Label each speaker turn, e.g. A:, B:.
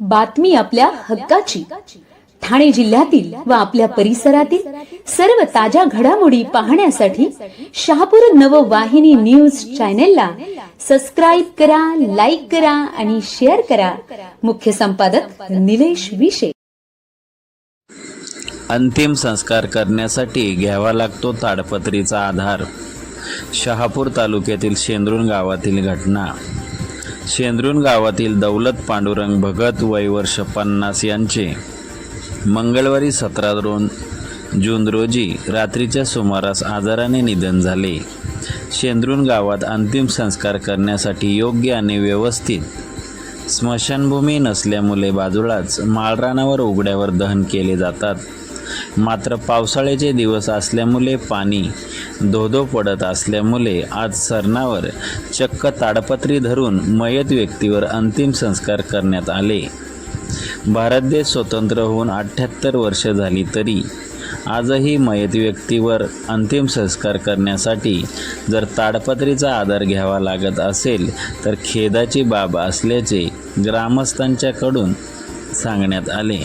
A: बातमी आपल्या हक्काची. ठाणे जिल्ह्यातील व आपल्या परिसरातील सर्व ताज्या घडामोडी पाहण्यासाठी शहापूर नववाहिनी न्यूज चॅनेलला सबस्क्राईब करा लाईक करा आणि शेअर करा. मुख्य संपादक निलेश विशे.
B: अंतिम संस्कार करण्यासाठी घ्यावा लागतो ताडपत्रीचा आधार. शहापूर तालुक्यातील शेंद्रुण गावातील घटना. शेंद्रुण गावातील दौलत पांडुरंग भगत वयवर्ष पन्नास यांचे. मंगळवारी सतरा दोन जून रोजी रात्रीच्या सुमारास आजाराने निधन झाले. शेंद्रुण गावात अंतिम संस्कार करण्यासाठी योग्य आणि व्यवस्थित स्मशानभूमी नसल्यामुळे बाजूलाच माळरानावर उघड्यावर दहन केले जातात. मात्र पावसाळ्याचे दिवस असल्यामुळे पाणी धोधो पडत असल्यामुळे आज सरणावर चक्क ताडपत्री धरून मयत व्यक्तीवर अंतिम संस्कार करण्यात आले. भारत देश स्वतंत्र होऊन अठ्ठ्याहत्तर वर्ष झाली तरी आजही मयत व्यक्तीवर अंतिम संस्कार करण्यासाठी जर ताडपत्रीचा आधार घ्यावा लागत असेल तर खेदाची बाब असल्याचे ग्रामस्थांच्याकडून सांगण्यात आले.